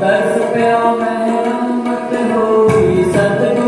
ਤਰਸ ਪਿਆ ਮੈਂ ਮਤ ਹੋਈ ਸਤਿਗੁਰ।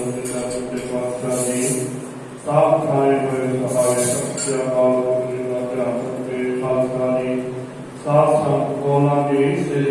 ਸਾਫ਼ ਖਾਏ ਹੋਏ ਸਹਾਰੇ ਸੱਚਾ ਆਲੋ ਜੀ ਦਾ ਧਿਆਨ ਤੇ ਖਾਲਸਾ ਦੀ ਸਾਫ਼ ਸੰਤ ਉਹਨਾਂ ਦੀ ਸੇ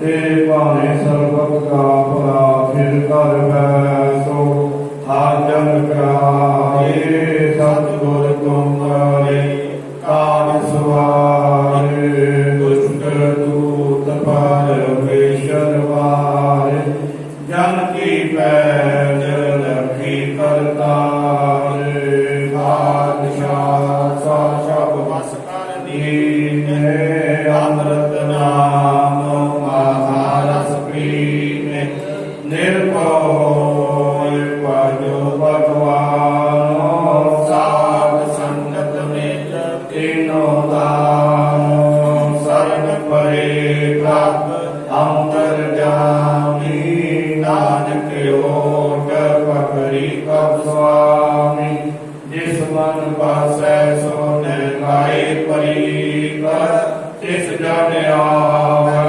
ਤੇ ਭਾਣੇ ਸਰਬਤ ਕਾ ਭਲਾ ਫਿਰ ਕਰ ਬੈ ਸੋ ਹਾਜਨ ਕਰਾਏ, ਸਤਿਗੁਰ ਤੁਮਾਰੇ ਕਾਜ ਸਵਾਰੇ, ਦੁਸ਼ਟ ਦੂਰ ਨਾਨਕ ਓਟ ਪਕਰੀ ਕਬ ਸੁਆਮੀ, ਜਿਸ ਮਨ ਪਾਸੈ ਸੋ ਨੈ ਲਾਏ ਪਰੀ ਕਰ ਤਿਸ ਜਨ ਆਵੈ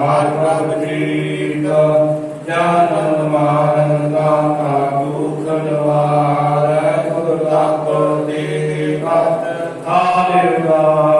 ਹਰ ਪ੍ਰਭ ਜੀ ਦਾ ਜਾਨਨ ਮਾਨਨ ਦਾ ਕਾ ਦੁਖ ਨਿਵਾਰੈ, ਗੁਰ ਤਪ ਦੇ ਪਤ ਆਲੇ ਦਾ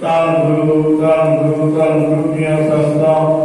ਧੰਨ ਗੁਰੂ ਧੰਨ ਗੁਰੂ ਧੰਨ ਗੁਰੂ ਦੀਆਂ ਸੰਤਾਂ